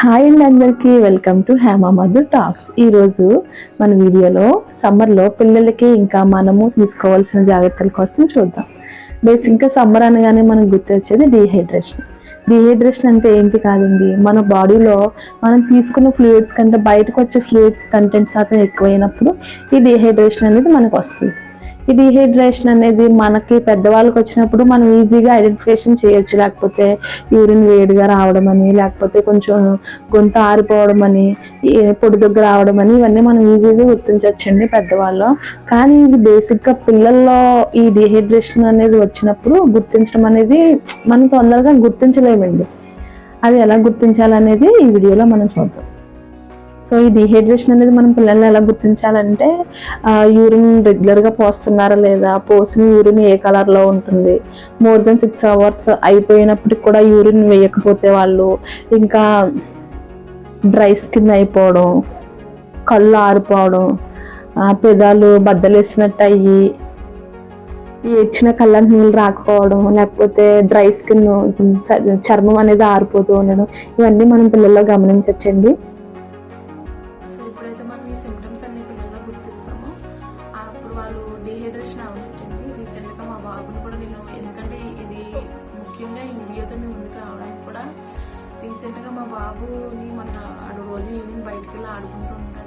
Hi అండి అందరికీ welcome to Hema Madhu talks ఈరోజు మన వీడియోలో సమ్మర్లో పిల్లలకి ఇంకా మనము తీసుకోవాల్సిన జాగ్రత్తల కోసం చూద్దాం. బేసిక్గా సమ్మర్ అనగానే మనకు గుర్తొచ్చేది డీహైడ్రేషన్ డీహైడ్రేషన్ అంటే ఏంటి కాదండి? మన బాడీలో మనం తీసుకున్న ఫ్లూయిడ్స్ కంటే బయటకు వచ్చే ఫ్లూయిడ్స్ కంటెంట్ శాతం ఎక్కువైనప్పుడు ఈ డీహైడ్రేషన్ అనేది మనకు వస్తుంది. ఈ డిహైడ్రేషన్ అనేది మనకి పెద్దవాళ్ళకి వచ్చినప్పుడు మనం ఈజీగా ఐడెంటిఫికేషన్ చేయొచ్చు. లేకపోతే యూరిన్ వేడిగా రావడం అని లేకపోతే కొంచెం గొంత ఆరిపోవడం అని పొడి దగ్గర రావడం అని ఇవన్నీ మనం ఈజీగా గుర్తించవచ్చండి పెద్దవాళ్ళు. కానీ ఇది బేసిక్గా పిల్లల్లో ఈ డిహైడ్రేషన్ అనేది వచ్చినప్పుడు గుర్తించడం అనేది మనం తొందరగా గుర్తించలేమండి. అది ఎలా గుర్తించాలనేది ఈ వీడియోలో మనం చూద్దాం. సో ఈ డిహైడ్రేషన్ అనేది మనం పిల్లల్ని ఎలా గుర్తించాలంటే యూరిన్ రెగ్యులర్గా పోస్తున్నారా లేదా? పోసిన యూరిన్ ఏ కలర్లో ఉంటుంది? మోర్ దెన్ సిక్స్ అవర్స్ అయిపోయినప్పటికి కూడా యూరిన్ వేయకపోతే వాళ్ళు ఇంకా డ్రై స్కిన్ అయిపోవడం కళ్ళు ఆరిపోవడం పెదాలు బద్దలేసినట్టు అయ్యి ఏడ్చిన కళ్ళకి నీళ్ళు రాకపోవడం లేకపోతే డ్రై స్కిన్ చర్మం అనేది ఆరిపోతూ ఉండడం ఇవన్నీ మనం పిల్లల్లో గమనించవచ్చండి డిహైడ్రేషన్ అవునట్టండి రీసెంట్గా మా బాబుని కూడా నేను ఎందుకంటే ఇది ముఖ్యంగా ఈ వీడియోతో మేము ముందుకు రావడానికి కూడా రీసెంట్గా మా బాబుని మొన్న ఆడు రోజు ఈవినింగ్ బయటికి వెళ్ళి ఆడుకుంటూ ఉంటాడు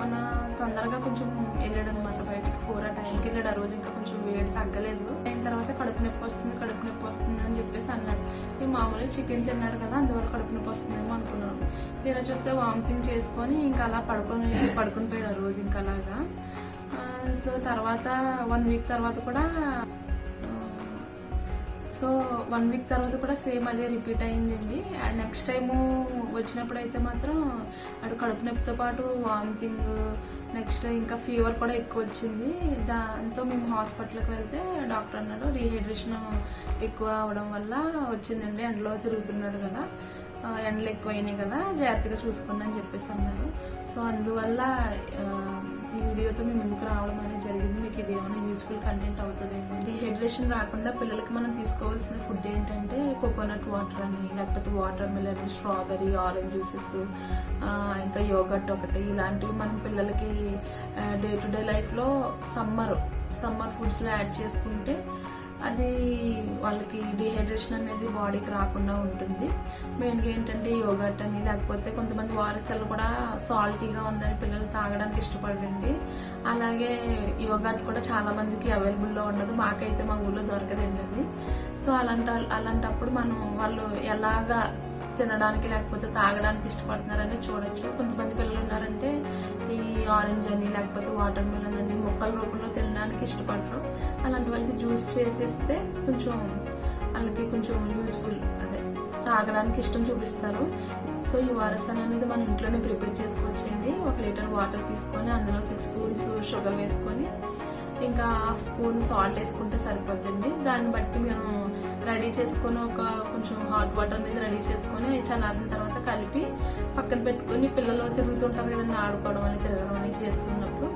మన తొందరగా కొంచెం వెళ్ళాడు అనమాట బయటికి. ఫోర్ ఆ టైంకి వెళ్ళాడు. ఆ రోజు ఇంకా కొంచెం వేడి తగ్గలేదు. అయిన తర్వాత కడుపు నొప్పి వస్తుంది కడుపు నొప్పి వస్తుంది అని చెప్పేసి అన్నాడు. ఈ మామూలుగా చికెన్ తిన్నాడు కదా అందువల్ల కడుపు నొప్పి వస్తుందేమో అనుకున్నాను. తీరా చూస్తే వామిటింగ్ చేసుకొని ఇంకా అలా పడుకొని పడుకుని పోయాడు ఆ రోజు ఇంకా అలాగా. సో తర్వాత వన్ వీక్ తర్వాత కూడా సో వన్ వీక్ తర్వాత కూడా సేమ్ అదే రిపీట్ అయిందండి. అండ్ నెక్స్ట్ టైము వచ్చినప్పుడు అయితే మాత్రం అటు కడుపు నొప్పితో పాటు వామిటింగ్ నెక్స్ట్ ఇంకా ఫీవర్ కూడా ఎక్కువ వచ్చింది. దాంతో మేము హాస్పిటల్కి వెళ్తే డాక్టర్ అన్నారు రీహైడ్రేషన్ ఎక్కువ అవడం వల్ల వచ్చిందండి ఎండలో తిరుగుతున్నాడు కదా ఎండలు ఎండలు ఎక్కువైనాయి కదా జాగ్రత్తగా చూసుకోండి అని చెప్పేసి అన్నారు. సో అందువల్ల ఈ వీడియోతో మేము ముందుకు రావడం అనేది జరిగింది. మీకు ఇది ఏమైనా యూస్ఫుల్ కంటెంట్ అవుతుందేమో డిహైడ్రేషన్ రాకుండా పిల్లలకి మనం తీసుకోవాల్సిన ఫుడ్ ఏంటంటే కోకోనట్ వాటర్ అని లేకపోతే watermelon strawberry orange juices ఇంకా యోగట్ ఒకటి. ఇలాంటివి మనం పిల్లలకి డే టు డే లైఫ్లో సమ్మర్ సమ్మర్ ఫుడ్స్లో యాడ్ చేసుకుంటే అది వాళ్ళకి డిహైడ్రేషన్ అనేది బాడీకి రాకుండా ఉంటుంది. మెయిన్గా ఏంటంటే యోగట్ అని లేకపోతే కొంతమంది వారసలు కూడా సాల్టీగా ఉందని పిల్లలు తాగడానికి ఇష్టపడండి అలాగే యోగట్ కూడా చాలామందికి అవైలబుల్లో ఉండదు. మాకైతే మా ఊళ్ళో దొరకదండి అది. సో అలాంటి అలాంటప్పుడు మనం వాళ్ళు ఎలాగా తినడానికి లేకపోతే తాగడానికి ఇష్టపడుతున్నారని చూడొచ్చు. కొంతమంది పిల్లలు ఉన్నారంటే ఆరెంజ్ అని లేకపోతే వాటర్ మిలన్ అని మొక్కల రూపంలో తినడానికి ఇష్టపడరు. అలాంటి వాళ్ళకి జ్యూస్ చేసేస్తే కొంచెం వాళ్ళకి కొంచెం యూస్ఫుల్ అదే. తాగడానికి ఇష్టం చూపిస్తారు. సో ఈ వారసాన్ని అనేది మనం ఇంట్లోనే ప్రిపేర్ చేసుకోవచ్చండి. ఒక లీటర్ వాటర్ తీసుకొని అందులో సిక్స్ స్పూన్స్ షుగర్ వేసుకొని ఇంకా హాఫ్ స్పూన్ సాల్ట్ వేసుకుంటే సరిపోతుంది దాన్ని బట్టి మేము రెడీ చేసుకొని ఒక కొంచెం హాట్ వాటర్ అనేది రెడీ చేసుకొని చల్లారిన తర్వాత కలిపి పక్కన పెట్టుకొని పిల్లలు తిరుగుతుంటారు కదండి ఆడుకోవడం అని తిరగడం అని చేస్తున్నప్పుడు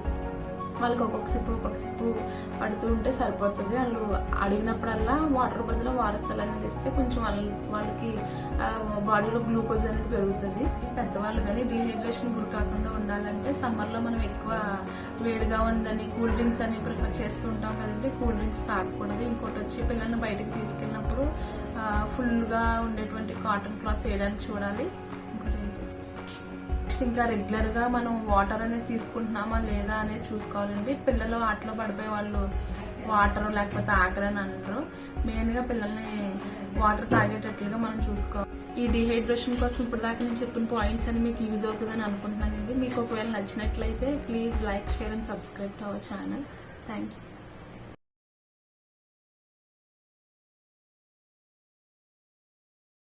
వాళ్ళకి ఒక్కొక్క సిప్పు ఒక్కొక్క సిప్పు పడుతూ ఉంటే సరిపోతుంది. వాళ్ళు అడిగినప్పుడల్లా వాటర్ బదులు వారసలు అనేది ఇస్తే కొంచెం వాళ్ళ వాళ్ళకి బాడీలో గ్లూకోజ్ అనేది పెరుగుతుంది. పెద్దవాళ్ళు కానీ డీహైడ్రేషన్ గురి కాకుండా ఉండాలంటే సమ్మర్లో మనం ఎక్కువ వేడిగా ఉందని కూల్ డ్రింక్స్ అని ప్రిఫర్ చేస్తూ ఉంటాం కదండి. కూల్ డ్రింక్స్ తాగకూడదు. ఇంకోటి వచ్చి పిల్లల్ని బయటకు తీసుకెళ్ళినప్పుడు ఫుల్గా ఉండేటువంటి కాటన్ క్లాత్స్ వేయడానికి చూడాలి. ఇంకా రెగ్యులర్గా మనం వాటర్ అనేది తీసుకుంటున్నామా లేదా అనేది చూసుకోవాలండి. పిల్లలు ఆటలో పడిపోయే వాళ్ళు వాటర్ లేకపోతే ఆకలి అని అంటారు మెయిన్గా పిల్లల్ని వాటర్ తాగేటట్లుగా మనం చూసుకోవాలి. ఈ డిహైడ్రేషన్ కోసం ఇప్పుడు దాకా నేను చెప్పిన పాయింట్స్ అని మీకు యూజ్ అవుతుందని అనుకుంటున్నానండి. మీకు ఒకవేళ నచ్చినట్లయితే please like share and subscribe to our channel thank you